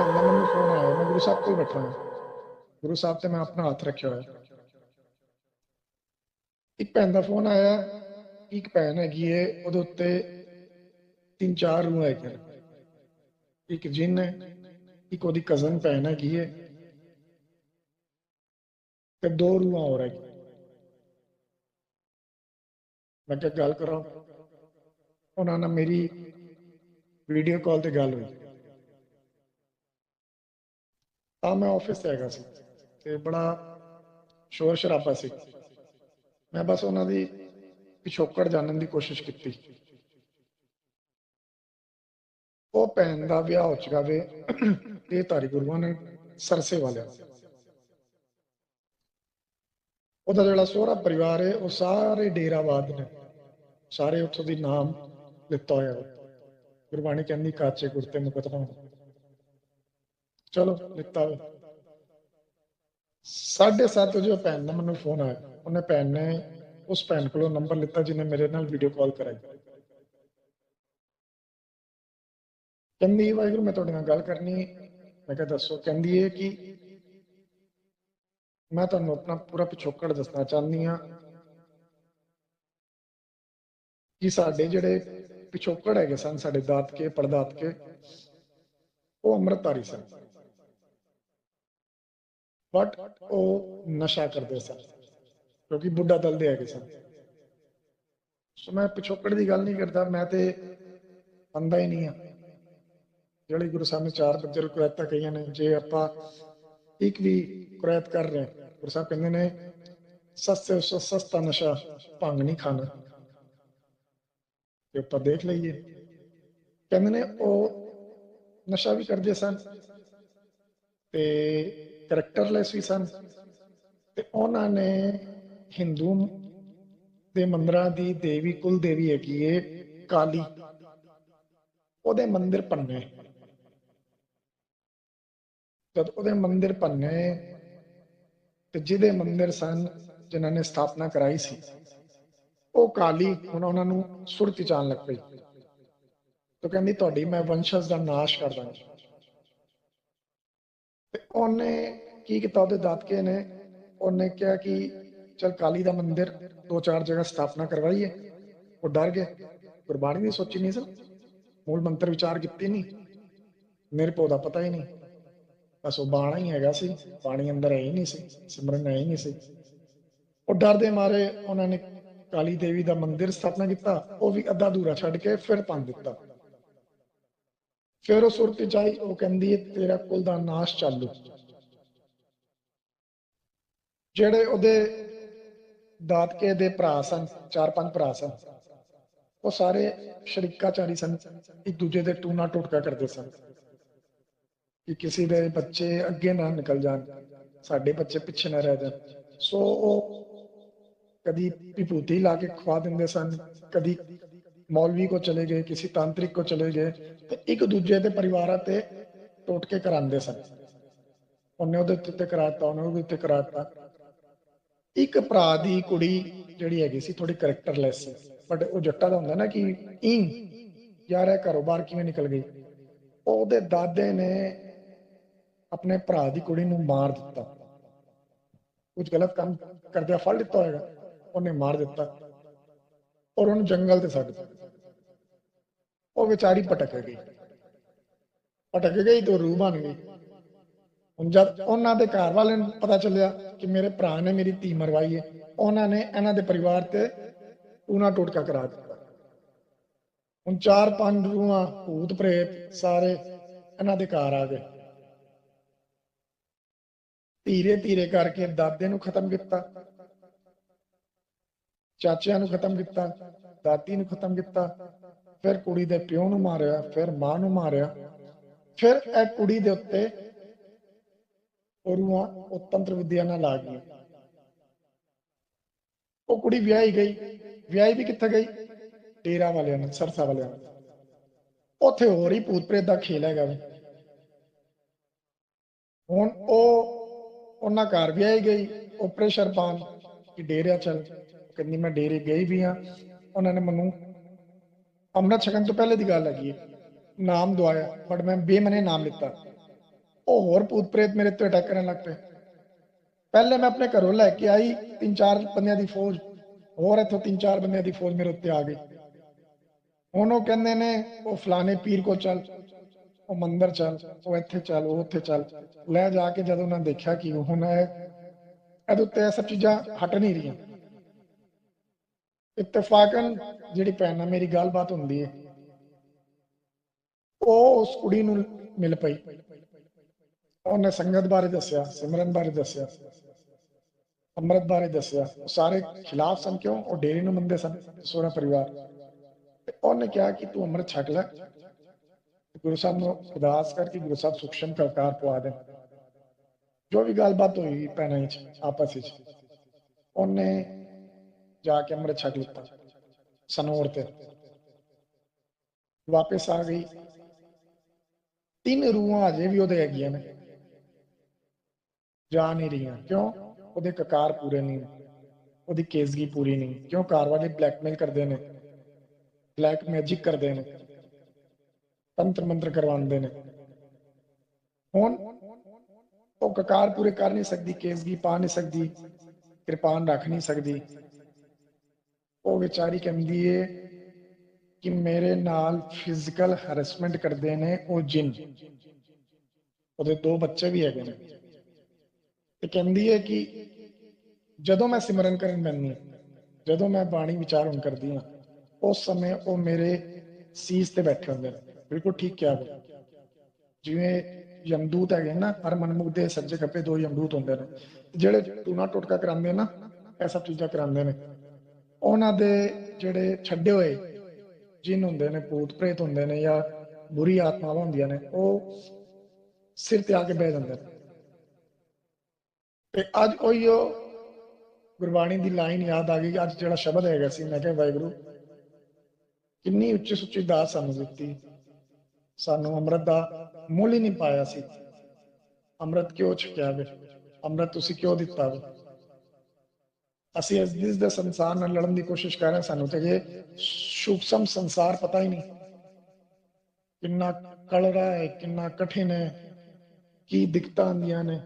ਭੈਣ ਦਾ ਮੈਨੂੰ ਫੋਨ ਆਇਆ ਮੈਂ ਗੁਰੂ ਸਾਹਿਬ ਕੋਲ ਬੈਠਾ ਹਾਂ। ਗੁਰੂ ਸਾਹਿਬ ਤੇ ਮੈਂ ਆਪਣਾ ਹੱਥ ਰੱਖਿਆ ਹੋਇਆ। ਇੱਕ ਭੈਣ ਦਾ ਫੋਨ ਆਇਆ। ਇੱਕ ਭੈਣ ਹੈਗੀ ਏ, ਉਹਦੇ ਉੱਤੇ ਤਿੰਨ ਚਾਰ ਰੂਹ ਹੈਗੀਆਂ ਇੱਕ ਜਿੰਨ ਹੈ, ਇੱਕ ਉਹਦੀ ਕਜ਼ਨ ਭੈਣ ਹੈਗੀ ਹੈ ਤੇ ਦੋ ਰੂਹਾਂ ਹੋਰ ਹੈਗੀਆਂ। ਮੈਂ ਕਿਹਾ, ਗੱਲ ਕਰਾਂ ਉਹਨਾਂ ਨਾਲ ਮੇਰੀ ਵੀਡੀਓ ਕਾਲ ਤੇ ਗੱਲ ਹੋਈ। ਤਾਂ ਮੈਂ ਆਫਿਸ ਤੇ ਹੈਗਾ ਸੀ ਤੇ ਬੜਾ ਸ਼ੋਰ ਸ਼ਰਾਬਾ ਸੀ। ਮੈਂ ਬਸ ਉਹਨਾਂ ਦੀ ਪਿਛੋਕੜ ਜਾਣਨ ਦੀ ਕੋਸ਼ਿਸ਼ ਕੀਤੀ। ਉਹ ਭੈਣ ਦਾ ਵਿਆਹ ਹੋ ਚੁੱਕਾ ਵੇ, ਇਹ ਧਾਰੀ ਗੁਰੂਆਂ ਨੇ ਸਰਸੇ ਵਾਲਿਆਂ ਉਹਦਾ ਜਿਹੜਾ ਸੋਹਰਾ ਪਰਿਵਾਰ ਹੈ ਉਹ ਸਾਰੇ ਡੇਰਾਵਾਦ ਨੇ। ਸਾਰੇ ਉੱਥੋਂ ਦੀ ਨਾਮ ਲਿੱਤਾ ਹੋਇਆ ਗੁਰਬਾਣੀ ਕਹਿੰਦੀ, ਕਾਚੇ ਕੁਰਤੇ ਮੁਕਤਨਾ ਚਲੋ ਲਿੱਤਾ ਵਾ। ਸਾਢੇ ਸੱਤ ਵਜੇ ਭੈਣ ਦਾ ਮੈਨੂੰ ਫੋਨ ਆਇਆ। ਉਹਨੇ ਭੈਣ ਨੇ ਉਸ ਭੈਣ ਕੋਲੋਂ ਨੰਬਰ ਲਿੱਤਾ ਜਿਹਨੇ ਮੇਰੇ ਨਾਲ ਵੀਡੀਓ ਕਾਲ ਕਰਾਈ। ਕਹਿੰਦੀ ਵਾਹਿਗੁਰੂ, ਮੈਂ ਤੁਹਾਡੇ ਨਾਲ ਗੱਲ ਕਰਨੀ ਮੈਂ ਕਿਹਾ, ਦੱਸੋ। ਕਹਿੰਦੀ ਹੈ ਕਿ ਮੈਂ ਤੁਹਾਨੂੰ ਆਪਣਾ ਪੂਰਾ ਪਿਛੋਕੜ ਦੱਸਣਾ ਚਾਹੁੰਦੀ ਹਾਂ ਕਿ ਸਾਡੇ ਜਿਹੜੇ ਪਿਛੋਕੜ ਹੈਗੇ ਸਨ, ਸਾਡੇ ਦਾਤਕੇ, ਪੜਦਾਤਕੇ, ਉਹ ਅੰਮ੍ਰਿਤਧਾਰੀ ਸਨ। ਬਟ ਉਹ ਨਸ਼ਾ ਕਰਦੇ ਸਨ, ਕਿਉਂਕਿ ਬੁੱਢਾ ਦਲ ਦੇ ਹੈਗੇ ਸਨ। ਸੋ ਮੈਂ ਪਿਛੋਕੜ ਦੀ ਗੱਲ ਨਹੀਂ ਕਰਦਾ, ਮੈਂ ਤੇ ਅੰਦਾ ਹੀ ਨਹੀਂ ਆ। ਜਿਹੜੀ ਗੁਰੂ ਸਾਹਿਬ ਨੇ ਚਾਰ ਬੱਜਰ ਕੁਰੈਤਾਂ ਕਹੀਆਂ ਨੇ, ਜੇ ਆਪਾਂ ਇੱਕ ਵੀ ਕੁਰੈਤ ਕਰ ਰਹੇ ਗੁਰੂ ਸਾਹਿਬ ਕਹਿੰਦੇ ਨੇ ਸਸਤੇ ਉਸ ਸਸਤਾ ਨਸ਼ਾ ਭੰਗ ਨਹੀਂ ਖਾਣਾ। ਤੇ ਆਪਾਂ ਦੇਖ ਲਈਏ। ਕਹਿੰਦੇ ਨੇ ਉਹ ਨਸ਼ਾ ਵੀ ਕਰਦੇ ਸਨ। ਤੇ ਕਰੈਕਟਰਲੈਸ ਵੀ ਸਨ ਤੇ ਉਹਨਾਂ ਨੇ ਹਿੰਦੂ ਦੇ ਮੰਦਰਾਂ ਦੀ ਦੇਵੀ ਕੁਲ ਦੇਵੀ ਹੈਗੀ ਏ, ਕਾਲੀ। ਉਹਦੇ ਮੰਦਿਰ ਪੰਨੇ ਜਦ ਉਹਦੇ ਮੰਦਿਰ ਪੰਨੇ ਤੇ ਜਿਹਦੇ ਮੰਦਿਰ ਸਨ ਜਿਨ੍ਹਾਂ ਨੇ ਸਥਾਪਨਾ ਕਰਾਈ ਸੀ, ਉਹ ਕਾਲੀ ਹੁਣ ਉਹਨਾਂ ਨੂੰ ਸੁਰਤ ਚਾਣ ਲੱਗ ਪਈ। ਤਾਂ ਕਹਿੰਦੀ, ਤੁਹਾਡੀ ਮੈਂ ਵੰਸ਼ਜ ਦਾ ਨਾਸ਼ ਕਰ ਦਾਂਗੀ। ਤੇ ਉਹਨੇ ਕੀ ਕੀਤਾ? ਉਹਦੇ ਦਾਤਕੇ ਨੇ, ਉਹਨੇ ਕਿਹਾ ਕਿ ਚਲ ਕਾਲੀ ਦਾ ਮੰਦਿਰ ਦੋ ਚਾਰ ਜਗ੍ਹਾ ਸਥਾਪਨਾ ਕਰਵਾਈਏ। ਉਹ ਡਰ ਗਏ। ਗੁਰਬਾਣੀ ਦੀ ਸੋਚੀ ਨਹੀਂ ਸਨ। ਮੂਲ ਮੰਤਰ ਵਿਚਾਰ ਕੀਤੀ ਨਹੀਂ। ਮੇਰੇ ਪੋ ਦਾ ਪਤਾ ਹੀ ਨਹੀਂ। ਬਸ ਉਹ ਬਾਣਾ ਹੀ ਹੈਗਾ ਸੀ। ਪਾਣੀ ਅੰਦਰ ਹੈ ਹੀ ਨਹੀਂ ਸੀ। ਸਿਮਰਨ ਹੈ ਹੀ ਨਹੀਂ ਸੀ। ਉਹ ਡਰ ਦੇ ਮਾਰੇ ਉਹਨਾਂ ਨੇ ਕਾਲੀ ਦੇਵੀ ਦਾ ਮੰਦਿਰ ਸਥਾਪਨਾ ਕੀਤਾ। ਉਹ ਵੀ ਅੱਧਾ ਅਧੂਰਾ ਛੱਡ ਕੇ ਫਿਰ ਪੰਨ ਦਿੱਤਾ। ਫਿਰ ਉਹ ਸੁਰਤ ਚਾਈ ਉਹ ਕਹਿੰਦੀ ਹੈ ਤੇਰਾ ਕੁਲ ਦਾ ਨਾਸ਼ ਚਾਲੂ। ਜਿਹੜੇ ਉਹਦੇ ਦਾਤਕੇ ਦੇ ਭਰਾ ਸਨ, ਚਾਰ ਪੰਜ ਭਰਾ ਸਨ, ਉਹ ਸਾਰੇ ਸ਼ਰੀਕਾਚਾਰੀ ਸਨ, ਇੱਕ ਦੂਜੇ ਦੇ ਟੂਣਾ ਟੋਟਕਾ ਕਰਦੇ ਸਨ। ਕਿ ਕਿਸੇ ਦੇ ਬੱਚੇ ਅੱਗੇ ਨਾ ਨਿਕਲ ਜਾਣ, ਸਾਡੇ ਬੱਚੇ ਪਿੱਛੇ ਨਾ ਰਹਿ ਜਾਣ। ਸੋ ਉਹ ਕਦੀ ਵਿਭੂਤੀ ਲਾ ਕੇ ਖਵਾ ਦਿੰਦੇ ਸਨ, ਕਦੀ ਮੌਲਵੀ ਕੋ ਚਲੇ ਗਏ, ਕਿਸੇ ਤਾਂਤਰਿਕ ਕੋ ਚਲੇ ਗਏ, ਤੇ ਇੱਕ ਦੂਜੇ ਦੇ ਪਰਿਵਾਰਾਂ ਤੇ ਟੋਟਕੇ ਕਰਾਉਂਦੇ ਸਨ। ਉਹਨੇ ਉਹਦੇ ਉੱਤੇ ਕਰਾਤਾ, ਉਹਨੇ ਉਹਦੇ ਉੱਤੇ ਕਰਾਤਾ। ਇੱਕ ਭਰਾ ਦੀ ਕੁੜੀ ਜਿਹੜੀ ਹੈਗੀ ਸੀ ਥੋੜੀ ਕਰੈਕਟਰਲੈਸ ਸੀ। ਬਟ ਉਹ ਜੱਟਾ ਦਾ ਹੁੰਦਾ ਨਾ ਕਿ ਇਨ ਯਾਰ, ਇਹ ਘਰੋਂ ਬਾਹਰ ਕਿਵੇਂ ਨਿਕਲ ਗਈ? ਉਹਦੇ ਦਾਦੇ ਨੇ ਆਪਣੇ ਭਰਾ ਦੀ ਕੁੜੀ ਨੂੰ ਮਾਰ ਦਿੱਤਾ। ਕੁਝ ਗਲਤ ਕੰਮ ਕਰਦਿਆ ਫੜ ਦਿੱਤਾ ਹੋਏਗਾ। ਉਹਨੇ ਮਾਰ ਦਿੱਤਾ। ਔਰ ਉਹਨੂੰ ਜੰਗਲ ਤੇ ਸੱਟ ਦਿੱਤਾ। ਉਹ ਵਿਚਾਰੀ ਪਟਕ ਗਈ। ਭਟਕ ਗਈ ਤੇ ਰੂਹ ਬਣ ਗਈ। ਹੁਣ ਜਦ ਉਹਨਾਂ ਦੇ ਘਰ ਵਾਲਿਆਂ ਨੂੰ ਪਤਾ ਚੱਲਿਆ ਕਿ ਮੇਰੇ ਭਰਾ ਨੇ ਮੇਰੀ ਧੀ ਮਰਵਾਈ ਹੈ, ਉਹਨਾਂ ਨੇ ਇਹਨਾਂ ਦੇ ਪਰਿਵਾਰ ਤੇ ਟੂਣਾ ਟੋਟਕਾ ਕਰਾ ਦਿੱਤਾ। ਹੁਣ ਚਾਰ ਪੰਜ ਰੂਹਾਂ ਭੂਤ ਪ੍ਰੇਤ ਸਾਰੇ ਇਹਨਾਂ ਦੇ ਘਰ ਆ ਗਏ। ਧੀਰੇ ਧੀਰੇ ਕਰਕੇ ਦਾਦੇ ਨੂੰ ਖਤਮ ਕੀਤਾ। ਚਾਚਿਆਂ ਨੂੰ ਖਤਮ ਕੀਤਾ, ਦਾਦੀ ਨੂੰ ਖਤਮ ਕੀਤਾ, ਫਿਰ ਕੁੜੀ ਦੇ ਪਿਓ ਨੂੰ ਮਾਰਿਆ, ਫਿਰ ਮਾਂ ਨੂੰ ਮਾਰਿਆ। ਫਿਰ ਇਹ ਕੁੜੀ ਦੇ ਉੱਤੇ ਔਰੂਆਂ ਉਹ ਤੰਤਰ ਵਿਦਿਆ ਨਾਲ ਲਾ ਗਈ ਉਹ ਕੁੜੀ ਵਿਆਹੀ ਗਈ। ਵਿਆਹੀ ਵੀ ਕਿੱਥੇ ਗਈ? ਡੇਰਾ ਵਾਲਿਆਂ ਨਾਲ, ਸਰਸਾ ਵਾਲਿਆਂ ਨਾਲ। ਉੱਥੇ ਹੋਰ ਹੀ ਭੂਤ ਪ੍ਰੇਤ ਦਾ ਖੇਲ ਹੈਗਾ ਵੇ। ਹੁਣ ਉਹ, ਉਹਨਾਂ ਘਰ ਵਿਆਹੀ ਗਈ, ਉਹ ਪ੍ਰੈਸ਼ਰ ਪਾਣ ਕਿ ਡੇਰਿਆ ਚੱਲ। ਕਹਿੰਦੀ ਮੈਂ ਡੇਰੇ ਗਈ ਵੀ ਆ ਉਹਨਾਂ ਨੇ ਮੈਨੂੰ ਅੰਮ੍ਰਿਤ ਛਕਣ ਤੋਂ ਪਹਿਲੇ ਦੀ ਗੱਲ ਹੈਗੀ ਨਾਮ ਦਵਾਇਆ ਬਟ ਮੈਂ ਬੇਮਨੇ ਨਾਮ ਲਿੱਤਾ। ਉਹ ਹੋਰ ਭੂਤ ਪ੍ਰੇਤ ਮੇਰੇ ਤੇ ਅਟੈਕ ਕਰਨ ਲੱਗ ਪਏ। ਪਹਿਲੇ ਮੈਂ ਆਪਣੇ ਘਰੋਂ ਲੈ ਕੇ ਆਈ ਤਿੰਨ ਚਾਰ ਬੰਦਿਆਂ ਦੀ ਫੌਜ, ਹੋਰ ਇੱਥੋਂ ਤਿੰਨ ਚਾਰ ਬੰਦਿਆਂ ਦੀ ਫੌਜ ਮੇਰੇ ਉੱਤੇ ਆ ਗਈ। ਹੁਣ ਉਹ ਕਹਿੰਦੇ ਨੇ, ਉਹ ਫਲਾਣੇ ਪੀਰ ਕੋ ਚੱਲ, ਉਹ ਮੰਦਰ ਚੱਲ, ਉਹ ਇੱਥੇ ਚੱਲ, ਉਹ ਉੱਥੇ ਚੱਲ। ਲੈ ਜਾ ਕੇ ਜਦੋਂ ਉਹਨਾਂ ਦੇਖਿਆ ਕਿ ਹੁਣ ਇਹ, ਇਹਦੇ ਉੱਤੇ ਇਹ ਸਭ ਚੀਜ਼ਾਂ ਹਟ ਨਹੀਂ ਰਹੀਆਂ। ਇਤਫਾਕਨ ਜਿਹੜੀ ਭੈਣ ਨਾਲ ਮੇਰੀ ਗੱਲਬਾਤ ਹੁੰਦੀ ਹੈ ਉਹ ਉਸ ਕੁੜੀ ਨੂੰ ਮਿਲ ਪਈ। ਉਹਨੇ ਸੰਗਤ ਬਾਰੇ ਦੱਸਿਆ, ਸਿਮਰਨ ਬਾਰੇ ਦੱਸਿਆ, ਅੰਮ੍ਰਿਤ ਬਾਰੇ ਦੱਸਿਆ। ਉਹ ਸਾਰੇ ਖਿਲਾਫ ਸਨ ਕਿਉਂ? ਉਹ ਡੇਰੀ ਨੂੰ ਮੰਨਦੇ ਸਨ, ਸੋਹਰਾ ਪਰਿਵਾਰ। ਤੇ ਉਹਨੇ ਕਿਹਾ ਕਿ ਤੂੰ ਅੰਮ੍ਰਿਤ ਛਕ ਲੈ। ਗੁਰੂ ਸਾਹਿਬ ਨੂੰ ਅਰਦਾਸ ਕਰਕੇ ਗੁਰੂ ਸਾਹਿਬ ਸੁਖਸ਼ਮ ਕਰਕਾਰ ਪਵਾ ਦੇ ਜੋ ਵੀ ਗੱਲਬਾਤ ਹੋਈ ਭੈਣਾਂ ਵਿੱਚ, ਆਪਸ ਵਿੱਚ, ਉਹਨੇ ਜਾ ਕੇ ਅੰਮ੍ਰਿਤ ਛਕ ਲਿੱਤਾ। ਸਨੋਰ ਤੇ ਵਾਪਸ ਆ ਗਈ। ਤਿੰਨ ਰੂਹਾਂ ਅਜੇ ਵੀ ਉਹਦੇ ਹੈਗੀਆਂ ਨੇ। ਜਾ ਨਹੀਂ ਰਹੀਆਂ। ਕਿਉਂ? ਉਹਦੇ ਕਕਾਰ ਪੂਰੇ ਨਹੀਂ ਉਹਦੀ ਕੇਸਗੀ ਪੂਰੀ ਨਹੀਂ। ਕਿਉਂ? ਕਾਰ ਵਾਲੇ ਬਲੈਕਮੇਲ ਕਰਦੇ ਨੇ। ਬਲੈਕ ਮੈਜਿਕ ਕਰਦੇ ਨੇ। ਤੰਤਰ ਮੰਤਰ ਕਰਵਾਉਂਦੇ ਨੇ। ਹੁਣ ਉਹ ਕਕਾਰ ਪੂਰੇ ਕਰ ਨਹੀਂ ਸਕਦੀ ਕੇਸਗੀ ਪਾ ਨਹੀਂ ਸਕਦੀ, ਕਿਰਪਾਨ ਰੱਖ ਨਹੀਂ ਸਕਦੀ। ਉਹ ਵਿਚਾਰੀ ਕਹਿੰਦੀ ਏ ਕਿ ਮੇਰੇ ਨਾਲ ਫਿਜ਼ੀਕਲ ਹਰੈਸਮੈਂਟ ਕਰਦੇ ਨੇ ਉਹ ਜਿੰਨ। ਉਹਦੇ ਦੋ ਬੱਚੇ ਵੀ ਹੈਗੇ ਨੇ। ਤੇ ਕਹਿੰਦੀ ਹੈ ਕਿ ਜਦੋਂ ਮੈਂ ਸਿਮਰਨ ਕਰਨ ਬੰਨੀ ਜਦੋਂ ਮੈਂ ਬਾਣੀ ਵਿਚਾਰਨ ਕਰਦੀ ਹਾਂ ਉਸ ਸਮੇਂ ਉਹ ਮੇਰੇ ਸੀਸ ਤੇ ਬੈਠੇ ਹੁੰਦੇ ਨੇ। ਬਿਲਕੁਲ ਠੀਕ ਕਿਹਾ ਗਿਆ ਜਿਵੇਂ ਯਮਦੂਤ ਹੈਗੇ ਨਾ, ਹਰ ਮਨਮੁਖ ਦੇ ਸੱਜੇ ਖੱਬੇ ਦੋ ਯਮਦੂਤ ਹੁੰਦੇ ਨੇ। ਜਿਹੜੇ ਟੂਣਾ ਟੋਟਕਾ ਕਰਾਉਂਦੇ ਨਾ, ਇਹ ਸਭ ਚੀਜ਼ਾਂ ਕਰਾਉਂਦੇ ਨੇ। ਉਹਨਾਂ ਦੇ ਜਿਹੜੇ ਛੱਡੇ ਹੋਏ ਜਿਨ ਹੁੰਦੇ ਨੇ, ਭੂਤ ਪ੍ਰੇਤ ਹੁੰਦੇ ਨੇ ਜਾਂ ਬੁਰੀ ਆਤਮਾਵਾਂ ਹੁੰਦੀਆਂ ਨੇ, ਉਹ ਸਿਰ ਤੇ ਆ ਕੇ ਬਹਿ ਜਾਂਦੇ ਨੇ। ਤੇ ਅੱਜ ਉਹੀਓ ਗੁਰਬਾਣੀ ਦੀ ਲਾਈਨ ਯਾਦ ਆ ਗਈ ਅੱਜ ਜਿਹੜਾ ਸ਼ਬਦ ਹੈਗਾ ਸੀ, ਮੈਂ ਕਿਹਾ ਵਾਹਿਗੁਰੂ, ਕਿੰਨੀ ਉੱਚੀ ਸੁੱਚੀ ਦਾਤ ਸਾਨੂੰ ਦਿੱਤੀ। ਸਾਨੂੰ ਅੰਮ੍ਰਿਤ ਦਾ ਮੁੱਲ ਹੀ ਨਹੀਂ ਪਾਇਆ ਸੀ। ਅੰਮ੍ਰਿਤ ਕਿਉਂ ਛਕਿਆ ਵੇ? ਅੰਮ੍ਰਿਤ ਤੁਸੀਂ ਕਿਉਂ ਦਿੱਤਾ ਵੇ? ਅਸੀਂ ਇਸ ਦਿਸ ਦੇ ਸੰਸਾਰ ਨਾਲ ਲੜਨ ਦੀ ਕੋਸ਼ਿਸ਼ ਕਰ ਰਹੇ ਸਾਨੂੰ ਤੇ ਇਹ ਸੂਖਸਮ ਸੰਸਾਰ ਪਤਾ ਹੀ ਨਹੀਂ। ਕਿੰਨਾ ਕਲੜਾ ਹੈ, ਕਿੰਨਾ ਕਠਿਨ ਹੈ, ਕੀ ਦਿੱਕਤਾਂ ਆਉਂਦੀਆਂ ਨੇ,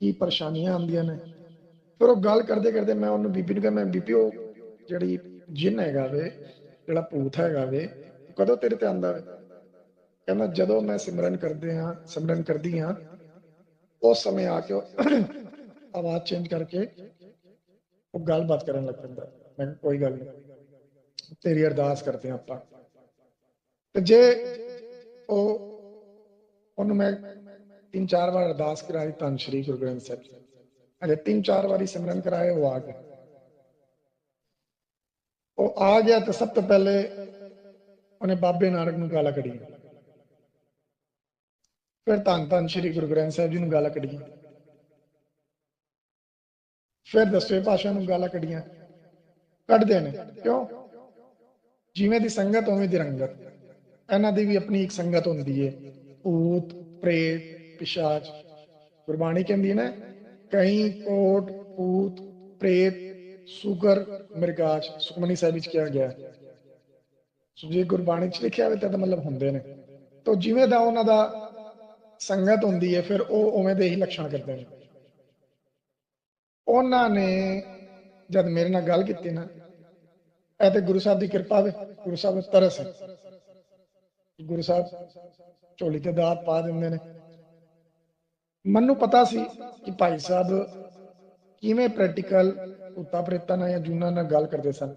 ਕੀ ਪਰੇਸ਼ਾਨੀਆਂ ਆਉਂਦੀਆਂ ਨੇ। ਫਿਰ ਉਹ ਗੱਲ ਕਰਦੇ ਕਰਦੇ ਮੈਂ ਉਹਨੂੰ ਬੀਬੀ ਨੂੰ ਕਿਹਾ, ਮੈਂ ਬੀਬੀ, ਉਹ ਜਿਹੜੀ ਜਿੰਨ ਹੈਗਾ ਵੇ, ਜਿਹੜਾ ਭੂਤ ਹੈਗਾ ਵੇ, ਉਹ ਕਦੋਂ ਤੇਰੇ ਤੇ ਆਂਦਾ ਵੇ? ਕਹਿੰਦਾ, ਜਦੋਂ ਮੈਂ ਸਿਮਰਨ ਕਰਦੇ ਹਾਂ, ਸਿਮਰਨ ਕਰਦੀ ਹਾਂ, ਉਸ ਸਮੇਂ ਆ ਕੇ ਆਵਾਜ਼ ਚੇਂਜ ਕਰਕੇ ਉਹ ਗੱਲਬਾਤ ਕਰਨ ਲੱਗ ਪੈਂਦਾ। ਮੈਂ ਕੋਈ ਗੱਲ ਨਹੀਂ ਤੇਰੀ ਅਰਦਾਸ ਕਰਦੇ ਹਾਂ ਆਪਾਂ। ਤੇ ਜੇ ਉਹ, ਉਹਨੂੰ ਮੈਂ ਤਿੰਨ ਚਾਰ ਵਾਰ ਅਰਦਾਸ ਕਰਾਈ ਤਾਂ ਸ਼੍ਰੀ ਗੁਰੂ ਗ੍ਰੰਥ ਸਾਹਿਬ। ਜੀ ਤਿੰਨ ਚਾਰ ਵਾਰੀ ਸਿਮਰਨ ਕਰਾਏ, ਉਹ ਆ ਗਿਆ। ਉਹ ਆ ਗਿਆ ਤਾਂ ਸਭ ਤੋਂ ਪਹਿਲੇ ਉਹਨੇ ਬਾਬੇ ਨਾਨਕ ਨੂੰ ਗਾਲਾਂ ਕੱਢੀਆਂ। ਫਿਰ ਧੰਨ ਧੰਨ ਸ਼੍ਰੀ ਗੁਰੂ ਗ੍ਰੰਥ ਸਾਹਿਬ ਜੀ ਨੂੰ ਗਾਲਾਂ ਕੱਢੀਆਂ। ਫਿਰ ਦਸਵੇਂ ਪਾਸ਼ਾ ਨੂੰ ਗਾਲਾਂ ਕੱਢੀਆਂ। ਕੱਢਦੇ ਨੇ। ਕਿਉਂ? ਜਿਵੇਂ ਦੀ ਸੰਗਤ, ਉਵੇਂ ਦੀ ਰੰਗਤ। ਇਹਨਾਂ ਦੀ ਵੀ ਆਪਣੀ ਇੱਕ ਸੰਗਤ ਹੁੰਦੀ ਹੈ ਭੂਤ ਪ੍ਰੇਤ, ਪਿਸ਼ਾਚ। ਗੁਰਬਾਣੀ ਕਹਿੰਦੀ ਹੈ ਨਾ, ਕਈ ਕੋਟ ਭੂਤ ਪ੍ਰੇਤ, ਸੁਗਰ, ਮਿਰਗਾਚ, ਸੁਖਮਨੀ ਸਾਹਿਬ ਵਿੱਚ ਕਿਹਾ ਗਿਆ। ਸੋ ਜੇ ਗੁਰਬਾਣੀ ਚ ਲਿਖਿਆ ਹੋਵੇ ਤਾਂ ਮਤਲਬ ਹੁੰਦੇ ਨੇ। ਤਾਂ ਜਿਵੇਂ ਦਾ ਉਹਨਾਂ ਦਾ ਸੰਗਤ ਹੁੰਦੀ ਹੈ ਫਿਰ ਉਹ ਉਵੇਂ ਦੇ ਹੀ ਲੱਛਣ ਕਰਦੇ ਨੇ। ਉਹਨਾਂ ਨੇ ਜਦ ਮੇਰੇ ਨਾਲ ਗੱਲ ਕੀਤੀ ਨਾ, ਇਹ ਤੇ ਗੁਰੂ ਸਾਹਿਬ ਦੀ ਕਿਰਪਾ ਵੇ, ਗੁਰੂ ਸਾਹਿਬ ਦਾ ਤਰਸ ਹੈ। ਗੁਰੂ ਸਾਹਿਬ ਝੋਲੀ ਤੇ ਦਾਤ ਪਾ ਦਿੰਦੇ ਨੇ। ਮੈਨੂੰ ਪਤਾ ਸੀ ਕਿ ਭਾਈ ਸਾਹਿਬ ਕਿਵੇਂ ਪ੍ਰੈਕਟੀਕਲ ਉਤਾ ਪ੍ਰੇਤਾਂ ਨਾਲ ਜਾਂ ਜੂਨਾਂ ਨਾਲ ਗੱਲ ਕਰਦੇ ਸਨ।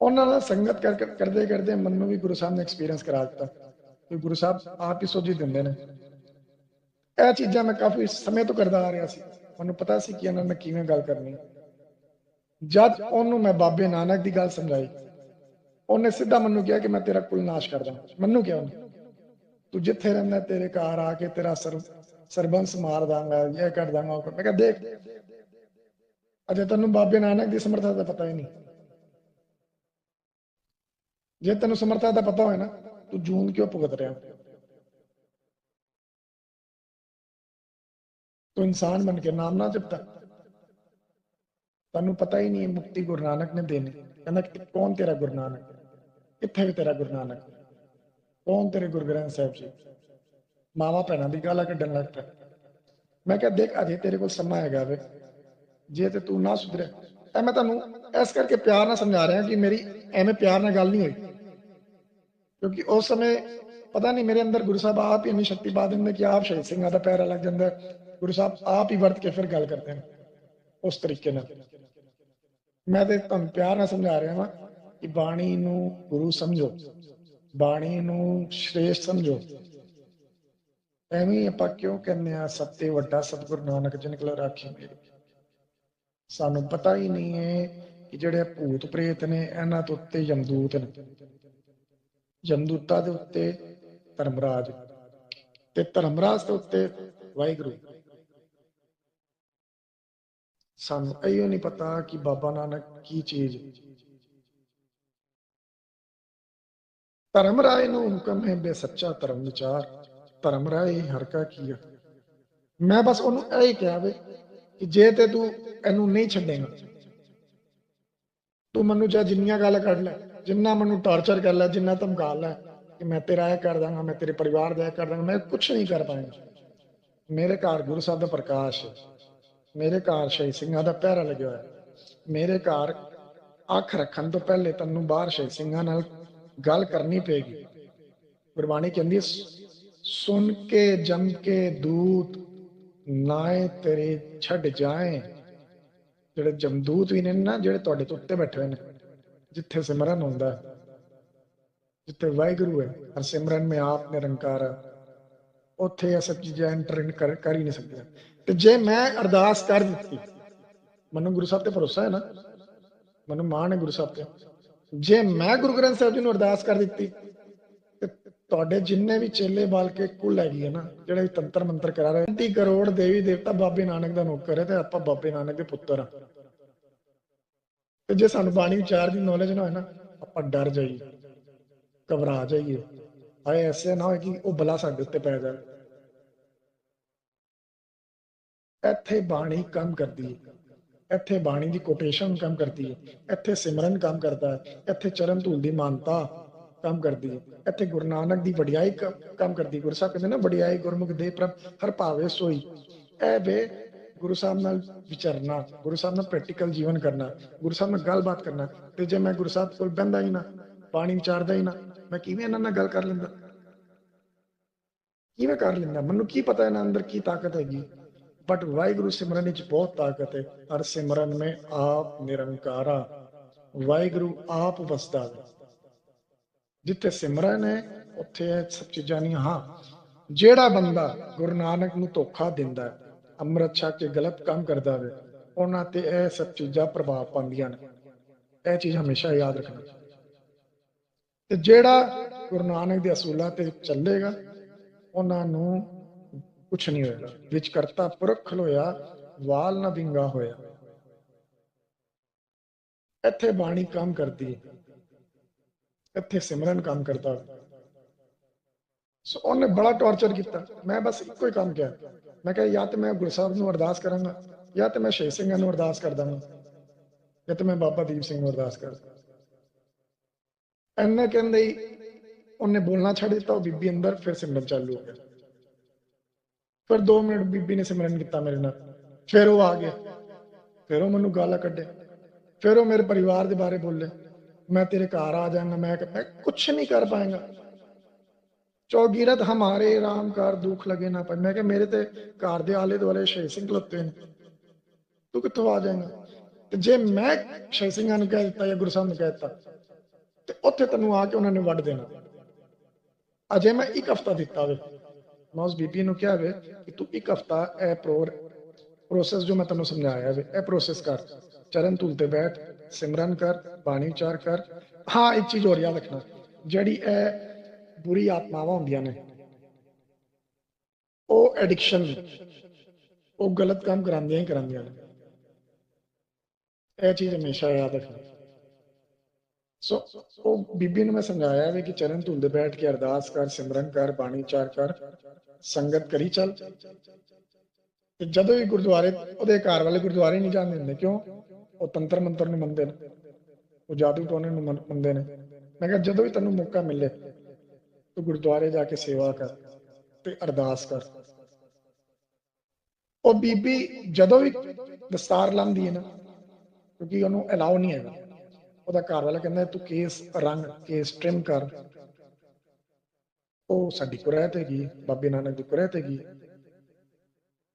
ਉਹਨਾਂ ਨਾਲ ਸੰਗਤ ਕਰ- ਕਰਦੇ ਕਰਦੇ ਮੈਨੂੰ ਵੀ ਗੁਰੂ ਸਾਹਿਬ ਨੇ ਐਕਸਪੀਰੀਅੰਸ ਕਰਾ ਦਿੱਤਾ। ਕਿ ਗੁਰੂ ਸਾਹਿਬ ਆਪ ਹੀ ਸੋਝੀ ਦਿੰਦੇ ਨੇ। ਇਹ ਚੀਜ਼ਾਂ ਮੈਂ ਕਾਫੀ ਸਮੇਂ ਤੋਂ ਕਰਦਾ ਆ ਰਿਹਾ ਸੀ। ਮੈਨੂੰ ਪਤਾ ਸੀ ਕਿ ਇਹਨਾਂ ਨਾਲ ਕਿਵੇਂ ਗੱਲ ਕਰਨੀ ਜਦ ਉਹਨੂੰ ਮੈਂ ਬਾਬੇ ਨਾਨਕ ਦੀ ਗੱਲ ਸਮਝਾਈ, ਉਹਨੇ ਸਿੱਧਾ ਮੈਨੂੰ ਕਿਹਾ ਕਿ ਮੈਂ ਤੇਰਾ ਕੁਲ ਨਾਸ਼ ਕਰ ਦਾਂ। ਮੈਨੂੰ ਕਿਹਾ ਉਹਨੇ। ਤੂੰ ਜਿੱਥੇ ਰਹਿੰਦਾ, ਤੇਰੇ ਘਰ ਆ ਕੇ ਤੇਰਾ ਸਰਬੰਸ ਮਾਰ ਦਾਂਗਾ, ਇਹ ਕਰ ਦਾਂਗਾ, ਉਹ ਮੈਂ ਕਿਹਾ, ਦੇਖ। ਅਜੇ ਤੈਨੂੰ ਬਾਬੇ ਨਾਨਕ ਦੀ ਸਮਰੱਥਾ ਦਾ ਪਤਾ ਹੀ ਨਹੀਂ। ਜੇ ਤੈਨੂੰ ਸਮਰੱਥਾ ਦਾ ਪਤਾ ਹੋਏ ਨਾ, ਤੂੰ ਜੂਨ ਕਿਉਂ ਭੁਗਤ ਰਿਹਾ? ਤੂੰ ਇਨਸਾਨ ਬਣ ਕੇ ਨਾਮ ਨਾ ਜਪਤਾ ਤੈਨੂੰ ਪਤਾ ਹੀ ਨਹੀਂ ਮੁਕਤੀ ਗੁਰੂ ਨਾਨਕ ਨੇ ਦੇਣੀ। ਕਹਿੰਦਾ ਕੌਣ ਤੇਰਾ ਗੁਰੂ ਨਾਨਕ? ਕਿੱਥੇ ਵੀ ਤੇਰਾ ਗੁਰੂ ਨਾਨਕ? ਕੌਣ ਤੇਰੇ ਗੁਰੂ ਗ੍ਰੰਥ ਸਾਹਿਬ ਜੀ? ਮਾਵਾ ਭੈਣਾਂ ਦੀ ਗਾਲਾਂ ਕੱਢਣ ਲੱਗ ਪਿਆ। ਮੈਂ ਕਿਹਾ, ਦੇਖ, ਅਜੇ ਤੇਰੇ ਕੋਲ ਸਮਾਂ ਹੈਗਾ ਵੇ। ਜੇ ਤੇ ਤੂੰ ਨਾ ਸੁਧਰੇ। ਐ ਮੈਂ ਤੁਹਾਨੂੰ ਇਸ ਕਰਕੇ ਪਿਆਰ ਨਾਲ ਸਮਝਾ ਰਿਹਾ ਕਿ ਮੇਰੀ ਐਵੇਂ ਪਿਆਰ ਨਾਲ ਗੱਲ ਨਹੀਂ ਹੋਈ। ਕਿਉਂਕਿ ਉਸ ਸਮੇਂ ਪਤਾ ਨਹੀਂ ਮੇਰੇ ਅੰਦਰ ਗੁਰੂ ਸਾਹਿਬ ਆਪ ਹੀ ਇੰਨੀ ਸ਼ਕਤੀ ਪਾ ਦਿੰਦੇ ਕਿ ਆਪ ਸ਼ਹੀਦ ਸਿੰਘਾਂ ਦਾ ਪੈਰਾ ਲੱਗ ਜਾਂਦਾ। ਗੁਰੂ ਸਾਹਿਬ ਆਪ ਹੀ ਵਰਤ ਕੇ ਫਿਰ ਗੱਲ ਕਰਦੇ ਨੇ ਉਸ ਤਰੀਕੇ ਨਾਲ। ਮੈਂ ਤੇ ਤੁਹਾਨੂੰ ਪਿਆਰ ਨਾਲ ਸਮਝਾ ਰਿਹਾ ਹਾਂ ਕਿ ਬਾਣੀ ਨੂੰ ਗੁਰੂ ਸਮਝੋ, ਬਾਣੀ ਨੂੰ ਸ਼੍ਰੇਸ਼ਟ ਸਮਝੋ। ਐਵੇਂ ਆਪਾਂ ਕਿਉਂ ਕਹਿੰਦੇ ਆ ਸੱਤੇ ਵੱਡਾ ਸਤਿਗੁਰੂ ਨਾਨਕ ਜਿਨ ਕੋਲ ਰਾਖੀ ਮੇਰੀ ਸਾਨੂੰ ਪਤਾ ਹੀ ਨਹੀਂ ਹੈ ਕਿ ਜਿਹੜੇ ਭੂਤ ਪ੍ਰੇਤ ਨੇ, ਇਹਨਾਂ ਤੋਂ ਉੱਤੇ ਜਮਦੂਤ ਨੇ। ਯਮਦੂਤਾਂ ਦੇ ਉੱਤੇ ਧਰਮਰਾਜ ਤੇ ਧਰਮਰਾਜ ਦੇ ਉੱਤੇ ਵਾਹਿਗੁਰੂ। ਸਾਨੂੰ ਇਹੋ ਨਹੀਂ ਪਤਾ ਕਿ ਬਾਬਾ ਨਾਨਕ ਕੀ ਚੀਜ਼ ਧਰਮ ਰਾਏ ਨੂੰ ਹੁਕਮ ਹੈ ਬੇ ਸੱਚਾ ਧਰਮ ਵਿਚਾਰ। ਧਰਮ ਰਾਏ ਹਰ ਕੀਆ। ਮੈਂ ਬਸ ਉਹਨੂੰ ਇਹ ਹੀ ਕਿਹਾ ਵੇ ਕਿ ਜੇ ਤੇ ਤੂੰ ਇਹਨੂੰ ਨਹੀਂ ਛੱਡੇਗਾ, ਤੂੰ ਮੈਨੂੰ ਜਾਂ ਜਿੰਨੀਆਂ ਗੱਲ ਕਰ ਲੈ, ਜਿੰਨਾ ਮੈਨੂੰ ਟਾਰਚਰ ਕਰ ਲੈ, ਜਿੰਨਾ ਧਮਕਾ ਲੈ ਕਿ ਮੈਂ ਤੇਰਾ ਇਹ ਕਰ ਦਾਂਗਾ, ਮੈਂ ਤੇਰੇ ਪਰਿਵਾਰ ਦਾ ਇਹ ਕਰ ਦਾਂਗਾ, ਮੈਂ ਕੁਝ ਨਹੀਂ ਕਰ ਪਾਏਗਾ। ਮੇਰੇ ਘਰ ਗੁਰੂ ਸਾਹਿਬ ਦਾ ਪ੍ਰਕਾਸ਼ ਹੈ। ਮੇਰੇ ਘਰ ਸ਼ਹੀਦ ਸਿੰਘਾਂ ਦਾ ਪਹਿਰਾ ਲੱਗਿਆ ਹੋਇਆ। ਮੇਰੇ ਘਰ ਅੱਖ ਰੱਖਣ ਤੋਂ ਪਹਿਲੇ ਤੈਨੂੰ ਬਾਹਰ ਸ਼ਹੀਦ ਸਿੰਘਾਂ ਨਾਲ ਗੱਲ ਕਰਨੀ ਪਏਗੀ। ਗੁਰਬਾਣੀ ਕਹਿੰਦੀ ਸੁਣ ਕੇ, ਜਮ ਕੇ ਦੂਤ ਨਾਏ ਤੇਰੇ ਛੱਡ ਜਾਏ। ਜਿਹੜੇ ਜਮਦੂਤ ਵੀ ਨੇ ਨਾ, ਜਿਹੜੇ ਤੁਹਾਡੇ ਤੋਂ ਉੱਤੇ ਬੈਠੇ ਹੋਏ ਨੇ, ਜਿੱਥੇ ਸਿਮਰਨ ਹੁੰਦਾ ਹੈ, ਜਿੱਥੇ ਵਾਹਿਗੁਰੂ ਹੈ, ਹਰ ਸਿਮਰਨ ਮੇ ਆਪ ਨਿਰੰਕਾਰ ਹੈ। ਉੱਥੇ ਇਹ ਸਭ ਚੀਜ਼ਾਂ ਐਂਟਰ ਕਰ ਹੀ ਨਹੀਂ ਸਕਦੀਆਂ। ਤੇ ਜੇ ਮੈਂ ਅਰਦਾਸ ਕਰ ਦਿੱਤੀ, ਮੈਨੂੰ ਗੁਰੂ ਸਾਹਿਬ ਤੇ ਭਰੋਸਾ ਹੈ ਨਾ? ਮੈਨੂੰ ਮਾਣ ਹੈ ਗੁਰੂ ਸਾਹਿਬ ਤੇ। ਜੇ ਮੈਂ ਗੁਰੂ ਗ੍ਰੰਥ ਸਾਹਿਬ ਜੀ ਨੂੰ ਅਰਦਾਸ ਕਰ ਦਿੱਤੀ, ਤੇ ਤੁਹਾਡੇ ਜਿੰਨੇ ਵੀ ਚੇਲੇ ਬਾਲ ਕੇ ਕੁੱਲ ਹੈਗੀ ਹੈ ਨਾ, ਜਿਹੜੇ ਤੰਤਰ ਮੰਤਰ ਕਰਾ ਰਹੇ 30 ਕਰੋੜ ਦੇਵੀ ਦੇਵਤਾ ਬਾਬੇ ਨਾਨਕ ਦਾ ਨੌਕਰ ਹੈ ਤੇ ਆਪਾਂ ਬਾਬੇ ਨਾਨਕ ਦੇ ਪੁੱਤਰ ਆ। ਤੇ ਜੇ ਸਾਨੂੰ ਬਾਣੀ ਵਿਚਾਰ ਦੀ ਨੌਲੇਜ ਨਾ ਹੋਏ ਨਾ, ਆਪਾਂ ਡਰ ਜਾਈਏ, ਘਬਰਾ ਜਾਈਏ। ਆਏ ਐਸੇ ਨਾ ਹੋਏ ਕਿ ਉਹ ਬਲਾ ਸਾਡੇ ਉੱਤੇ ਪੈ ਜਾਵੇ। ਇੱਥੇ ਬਾਣੀ ਕੰਮ ਕਰਦੀ ਹੈ। ਇੱਥੇ ਬਾਣੀ ਦੀ ਕੋਟੇਸ਼ਨ ਕੰਮ ਕਰਦੀ ਹੈ। ਇੱਥੇ ਸਿਮਰਨ ਕੰਮ ਕਰਦਾ ਹੈ। ਇੱਥੇ ਚਰਨ ਧੂਲ ਦੀ ਮਾਨਤਾ ਕੰਮ ਕਰਦੀ ਹੈ। ਇੱਥੇ ਗੁਰੂ ਨਾਨਕ ਦੀ ਵਡਿਆਈ ਕੰਮ ਕਰਦੀ ਗੁਰੂ ਸਾਹਿਬ ਕਹਿੰਦੇ ਨਾ, ਵਡਿਆਈ ਗੁਰਮੁਖ ਦੇ ਪ੍ਰਭ, ਹਰ ਭਾਵੇ ਸੋਈ। ਇਹ ਵੇ ਗੁਰੂ ਸਾਹਿਬ ਨਾਲ ਵਿਚਰਨਾ, ਗੁਰੂ ਸਾਹਿਬ ਨਾਲ ਪ੍ਰੈਕਟੀਕਲ ਜੀਵਨ ਕਰਨਾ, ਗੁਰੂ ਸਾਹਿਬ ਨਾਲ ਗੱਲਬਾਤ ਕਰਨਾ। ਤੇ ਜੇ ਮੈਂ ਗੁਰੂ ਸਾਹਿਬ ਕੋਲ ਬਹਿੰਦਾ ਹੀ ਨਾ, ਬਾਣੀ ਵਿਚਾਰਦਾ ਹੀ ਨਾ, ਮੈਂ ਕਿਵੇਂ ਇਹਨਾਂ ਨਾਲ ਗੱਲ ਕਰ ਲੈਂਦਾ? ਕਿਵੇਂ ਕਰ ਲੈਂਦਾ? ਮੈਨੂੰ ਕੀ ਪਤਾ ਇਹਨਾਂ ਅੰਦਰ ਕੀ ਤਾਕਤ ਹੈਗੀ? ਬਟ ਵਾਹਿਗੁਰੂ ਸਿਮਰਨ ਵਿੱਚ ਬਹੁਤ ਤਾਕਤ ਹੈ। ਹਰ ਸਿਮਰਨ ਮੇ ਆਪ ਨਿਰੰਕਾਰਾ ਵਾਹਿਗੁਰੂ ਆਪ ਵਸਦਾ ਹੈ। ਜਿੱਥੇ ਸਿਮਰਨ ਹੈ, ਉੱਥੇ ਸਭ ਚੀਜ਼ਾਂ ਨਹੀਂ। ਹਾਂ, ਜਿਹੜਾ ਬੰਦਾ ਗੁਰੂ ਨਾਨਕ ਨੂੰ ਧੋਖਾ ਦਿੰਦਾ ਹੈ, ਅੰਮ੍ਰਿਤ ਛਕ ਕੇ ਗਲਤ ਕੰਮ ਕਰਦਾ ਹੈ ਉਹਨਾਂ ਤੇ ਇਹ ਸਭ ਚੀਜ਼ਾਂ ਪ੍ਰਭਾਵ ਪਾਉਂਦੀਆਂ ਨੇ। ਇਹ ਚੀਜ਼ ਹਮੇਸ਼ਾ ਯਾਦ ਰੱਖਣਾ ਤੇ ਜਿਹੜਾ ਗੁਰੂ ਨਾਨਕ ਦੇ ਅਸੂਲਾਂ ਤੇ ਚੱਲੇਗਾ, ਉਹਨਾਂ ਨੂੰ ਕੁਛ ਨਹੀਂ ਹੋਏਗਾ ਵਿੱਚ ਕਰਤਾ ਪੁਰਖ ਖਲੋਇਆ ਵਾਲ ਨਾ ਵਿੰਗਾ ਹੋਇਆ। ਇੱਥੇ ਬਾਣੀ ਕੰਮ ਕਰਦੀ ਹੈ। ਇੱਥੇ ਸਿਮਰਨ ਕੰਮ ਕਰਦਾ ਸੋ ਉਹਨੇ ਬੜਾ ਟੌਰਚਰ ਕੀਤਾ। ਮੈਂ ਬਸ ਇੱਕੋ ਹੀ ਕੰਮ ਕਿਹਾ। ਮੈਂ ਕਿਹਾ, ਜਾਂ ਤੇ ਮੈਂ ਗੁਰੂ ਸਾਹਿਬ ਨੂੰ ਅਰਦਾਸ ਕਰਾਂਗਾ, ਜਾਂ ਤੇ ਮੈਂ ਸ਼ਹੀਦ ਸਿੰਘਾਂ ਨੂੰ ਅਰਦਾਸ ਕਰਦਾ ਦਾਂਗਾ, ਜਾਂ ਤੇ ਮੈਂ ਬਾਬਾ ਦੀਪ ਸਿੰਘ ਨੂੰ ਅਰਦਾਸ ਕਰਦਾ ਐਨੇ ਕਹਿੰਦੇ ਉਹਨੇ ਬੋਲਣਾ ਛੱਡ ਦਿੱਤਾ, ਉਹ ਬੀਬੀ ਅੰਦਰ ਫਿਰ ਸਿਮਰਨ ਚਾਲੂ ਹੋ ਗਿਆ। ਫਿਰ 2 ਮਿੰਟ ਬੀਬੀ ਨੇ ਸਿਮਰਨ ਕੀਤਾ ਮੇਰੇ ਨਾਲ। ਫਿਰ ਉਹ ਆ ਗਿਆ। ਫਿਰ ਉਹ ਮੈਨੂੰ ਗਾਲਾਂ ਕੱਢੇ ਫਿਰ ਉਹ ਮੇਰੇ ਪਰਿਵਾਰ ਦੇ ਬਾਰੇ ਬੋਲੇ। ਮੈਂ ਤੇਰੇ ਘਰ ਆ ਜਾਵਾਂਗਾ ਮੈਂ ਕਿ- ਮੈਂ ਕੁਛ ਨਹੀਂ ਕਰ ਪਾਏਗਾ। ਚੌਗੀਰਤ ਹਮਾਰੇ ਰਾਮ ਦੁੱਖ ਲਗੇ ਨਾ ਪਏ। ਮੈਂ ਕਿ ਮੇਰੇ ਤੇ ਘਰ ਦੇ ਆਲੇ ਦੁਆਲੇ ਸ਼ਹੀਦ ਸਿੰਘ ਖਲੋਤੇ ਨੇ। ਤੂੰ ਕਿੱਥੋਂ ਆ ਜਾਏਗਾ? ਤੇ ਜੇ ਮੈਂ ਸ਼ਹੀਦ ਸਿੰਘਾਂ ਨੂੰ ਕਹਿ ਦਿੱਤਾ ਜਾਂ ਗੁਰੂ ਸਾਹਿਬ ਨੂੰ ਕਹਿ ਦਿੱਤਾ, ਤੇ ਉੱਥੇ ਤੈਨੂੰ ਆ ਕੇ ਉਹਨਾਂ ਨੇ ਵੱਢ ਦੇਣਾ। ਅਜੇ ਮੈਂ ਇੱਕ ਹਫਤਾ ਦਿੱਤਾ ਵੇ। ਮੈਂ ਬੀਬੀ ਨੂੰ ਕਿਹਾ ਵੇ ਕਿ ਤੂੰ ਇੱਕ ਹਫਤਾ ਇਹ ਪ੍ਰੋਸੈਸ ਜੋ ਮੈਂ ਤੈਨੂੰ ਸਮਝਾਇਆ ਵੇ ਇਹ ਪ੍ਰੋਸੈਸ ਕਰ ਚਰਨ ਧੂਲ ਤੇ ਬੈਠ ਸਿਮਰਨ ਕਰ ਬਾਣੀ ਉਚਾਰ ਕਰ ਹਾਂ ਇੱਕ ਚੀਜ਼ ਹੋਰ ਯਾਦ ਰੱਖਣਾ ਜਿਹੜੀ ਇਹ ਬੁਰੀ ਆਤਮਾਵਾਂ ਹੁੰਦੀਆਂ ਨੇ ਉਹ ਐਡਿਕਸ਼ਨ ਉਹ ਗਲਤ ਕੰਮ ਕਰਾਉਂਦੀਆਂ ਹੀ ਕਰਾਉਂਦੀਆਂ ਨੇ ਇਹ ਚੀਜ਼ ਹਮੇਸ਼ਾ ਯਾਦ ਰੱਖਣਾ ਸੋ ਉਹ ਬੀਬੀ ਨੂੰ ਮੈਂ ਸਮਝਾਇਆ ਵੀ ਕਿ ਚਰਨ ਧੁੰਦੇ ਬੈਠ ਕੇ ਅਰਦਾਸ ਕਰ, ਸਿਮਰਨ ਕਰ, ਬਾਣੀ ਚਾਰ ਕਰ, ਸੰਗਤ ਕਰੀ ਚੱਲ। ਤੇ ਜਦੋਂ ਵੀ ਗੁਰਦੁਆਰੇ, ਉਹਦੇ ਘਰ ਵਾਲੇ ਗੁਰਦੁਆਰੇ ਨਹੀਂ ਜਾਂਦੇ ਹੁੰਦੇ, ਕਿਉਂ? ਉਹ ਤੰਤਰ ਮੰਤਰ ਨੂੰ ਮੰਨਦੇ ਨੇ। ਉਹ ਜਾਦੂ ਟੋਨੇ ਨੂੰ ਮੰਨਦੇ ਨੇ। ਮੈਂ ਕਿਹਾ, ਜਦੋਂ ਵੀ ਤੈਨੂੰ ਮੌਕਾ ਮਿਲੇ, ਤੂੰ ਗੁਰਦੁਆਰੇ ਜਾ ਕੇ ਸੇਵਾ ਕਰ ਤੇ ਅਰਦਾਸ ਕਰ। ਉਹ ਬੀਬੀ ਜਦੋਂ ਵੀ ਦਸਤਾਰ ਲਾਉਂਦੀ ਹੈ ਨਾ, ਕਿਉਂਕਿ ਉਹਨੂੰ ਅਲਾਉ ਨਹੀਂ ਹੈਗਾ। ਉਹਦਾ ਘਰ ਵਾਲਾ ਕਹਿੰਦਾ, ਤੂੰ ਕੇਸ ਰੰਗ, ਕੇਸ ਟ੍ਰਿਮ ਕਰ। ਉਹ ਸਾਡੀ ਕੁਰੈਤ ਹੈਗੀ ਬਾਬੇ ਨਾਨਕ ਦੀ ਕੁਰੈਤ ਹੈਗੀ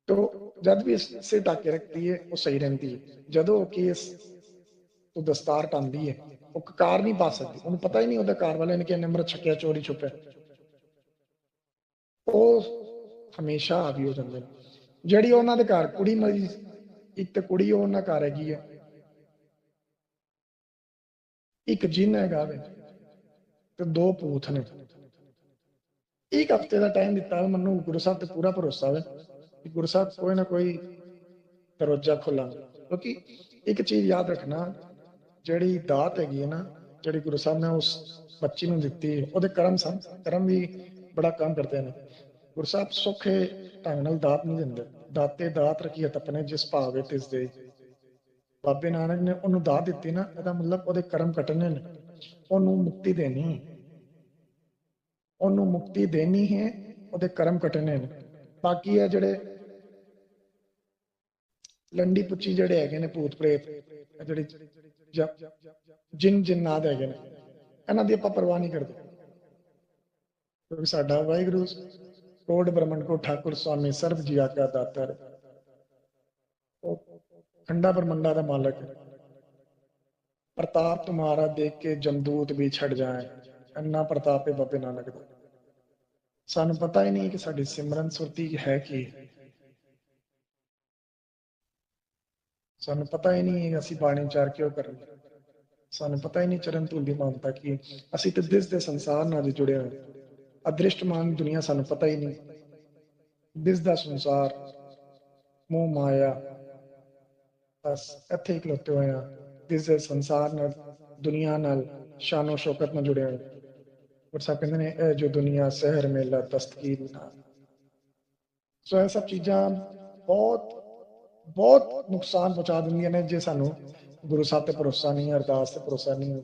ਤੋ ਜਦ ਵੀ ਸੇ ਟਾਕੇ ਰੱਖਦੀ ਹੈ ਉਹ ਸਹੀ ਰਹਿੰਦੀ ਹੈ ਜਦੋਂ ਉਹ ਕੇਸ ਉਹ ਦਸਤਾਰ ਟਾਂਦੀ ਹੈ ਉਹ ਕਾਰ ਨਹੀਂ ਪਾ ਸਕਦੀ। ਉਹਨੂੰ ਪਤਾ ਹੀ ਨਹੀਂ ਉਹਦੇ ਕਾਰ ਵਾਲੇ ਨੇ ਕਿ ਇਹਨੇ ਅੰਮ੍ਰਿਤ ਛਕਿਆ, ਚੋਰੀ ਛੁਪਿਆ। ਉਹ ਹਮੇਸ਼ਾ ਆਵੀ ਹੋ ਜਾਂਦੇ ਨੇ। ਜਿਹੜੀ ਉਹਨਾਂ ਦੇ ਘਰ ਕੁੜੀ ਮਰੀ, ਇੱਕ ਤੇ ਕੁੜੀ ਉਹਨਾਂ ਘਰ ਹੈਗੀ ਹੈ ਇੱਕ ਜਿੰਨ ਹੈਗਾ ਵੇ ਤੇ ਦੋ ਭੂਤ ਨੇ। ਇੱਕ ਹਫ਼ਤੇ ਦਾ ਟਾਈਮ ਦਿੱਤਾ ਮੈਨੂੰ, ਗੁਰੂ ਸਾਹਿਬ ਤੇ ਪੂਰਾ ਭਰੋਸਾ ਹੈ ਕਿ ਗੁਰੂ ਸਾਹਿਬ ਕੋਈ ਨਾ ਕੋਈ ਦਰਵਾਜ਼ਾ ਖੋਲਾਂਗੇ ਕਿਉਂਕਿ ਇੱਕ ਚੀਜ਼ ਯਾਦ ਰੱਖਣਾ, ਜਿਹੜੀ ਦਾਤ ਹੈਗੀ ਹੈ ਨਾ, ਜਿਹੜੀ ਗੁਰੂ ਸਾਹਿਬ ਨੇ ਉਸ ਬੱਚੀ ਨੂੰ ਦਿੱਤੀ, ਉਹਦੇ ਕਰਮ ਸਨ, ਕਰਮ ਵੀ ਬੜਾ ਕੰਮ ਕਰਦੇ ਨੇ। ਗੁਰੂ ਸਾਹਿਬ ਸੁਖੇ ਢੰਗ ਨਾਲ ਦਾਤ ਨਹੀਂ ਦਿੰਦੇ। ਦਾਤੇ ਦਾਤ ਰਖੀਅਤ ਆਪਣੇ, ਜਿਸ ਭਾਵੇ ਤਿਸ ਦੇ। ਬਾਬੇ ਨਾਨਕ ਨੇ ਉਹਨੂੰ ਦਾਤ ਦਿੱਤੀ ਨਾ, ਇਹਦਾ ਮਤਲਬ ਉਹਦੇ ਕਰਮ ਕੱਟਣੇ ਨੇ। ਉਹਨੂੰ ਮੁਕਤੀ ਦੇਣੀ ਹੈ। ਉਹਨੂੰ ਮੁਕਤੀ ਦੇਣੀ ਹੈ, ਉਹਦੇ ਕਰਮ ਕੱਟਣੇ ਨੇ। ਬਾਕੀ ਇਹ ਜਿਹੜੇ ਲੰਡੀ ਪੁੱਚੀ ਜਿਹੜੇ ਹੈਗੇ ਨੇ ਭੂਤ ਪ੍ਰੇਤ ਇਹ ਜਿਹੜੇ ਜ- ਜਿਨ ਜਿੰਨਾਦ ਹੈਗੇ ਨੇ, ਇਹਨਾਂ ਦੀ ਆਪਾਂ ਪਰਵਾਹ ਨਹੀਂ ਕਰਦੇ। ਕਿਉਂਕਿ ਸਾਡਾ ਵਾਹਿਗੁਰੂ ਕੋਟ ਬ੍ਰਹਮੰਡ ਕੋ ਠਾਕੁਰ ਸੁਆਮੀ ਸਰਬ ਜੀ ਆਗਾ ਦਾਤਰ। ਉਹ ਖੰਡਾ ਬ੍ਰਹਮੰਡਾ ਦਾ ਮਾਲਕ। ਪ੍ਰਤਾਪ ਤੁਮਾਰਾ ਦੇਖ ਕੇ ਜਮਦੂਤ ਵੀ ਛੱਡ ਜਾਏ। ਅੰਨਾ ਪ੍ਰਤਾਪ ਬਾਬੇ ਨਾਨਕ ਦਾ। ਸਾਨੂੰ ਪਤਾ ਹੀ ਨਹੀਂ ਕਿ ਸਾਡੀ ਸਿਮਰਨ ਸੁਰਤੀ ਹੈ ਕੀ। ਸਾਨੂੰ ਪਤਾ ਹੀ ਨਹੀਂ ਕਿ ਅਸੀਂ ਬਾਣੀ ਚਾਰ ਕਿਉਂ ਕਰ ਰਹੇ ਸਾਨੂੰ ਪਤਾ ਹੀ ਨਹੀਂ ਚਰਨ ਧੂਲ ਦੀ ਮਾਨਤਾ ਕੀ ਅਸੀਂ ਤੇ ਦਿਸ ਦੇ ਸੰਸਾਰ ਨਾਲ ਜੁੜੇ ਹੋਏ। ਅਦ੍ਰਿਸ਼ਟਮਾਨ ਦੁਨੀਆ ਸਾਨੂੰ ਪਤਾ ਹੀ ਨਹੀਂ। ਦਿਸ ਦਾ ਸੰਸਾਰ, ਮੋਹ ਮਾਇਆ ਬਸ ਇੱਥੇ ਹੀ ਖਲੋਤੇ ਹੋਏ ਆ ਦਿਸ ਦੇ ਸੰਸਾਰ ਨਾਲ, ਦੁਨੀਆ ਨਾਲ ਸ਼ਾਨੋ ਸ਼ੌਕਤ ਨਾਲ ਜੁੜੇ ਹੋਏ ਪਰ ਸਾਹਿਬ ਕਹਿੰਦੇ ਨੇ, ਇਹ ਜੋ ਦੁਨੀਆ, ਸ਼ਹਿਰ, ਮੇਲਾ, ਦਸਤਗੀਰ ਨਾ ਸੋ ਇਹ ਸਭ ਚੀਜ਼ਾਂ ਬਹੁਤ ਬਹੁਤ ਨੁਕਸਾਨ ਪਹੁੰਚਾ ਦਿੰਦੀਆਂ ਨੇ, ਜੇ ਸਾਨੂੰ ਗੁਰੂ ਸਾਹਿਬ ਤੇ ਭਰੋਸਾ ਨਹੀਂ, ਅਰਦਾਸ ਤੇ ਭਰੋਸਾ ਨਹੀਂ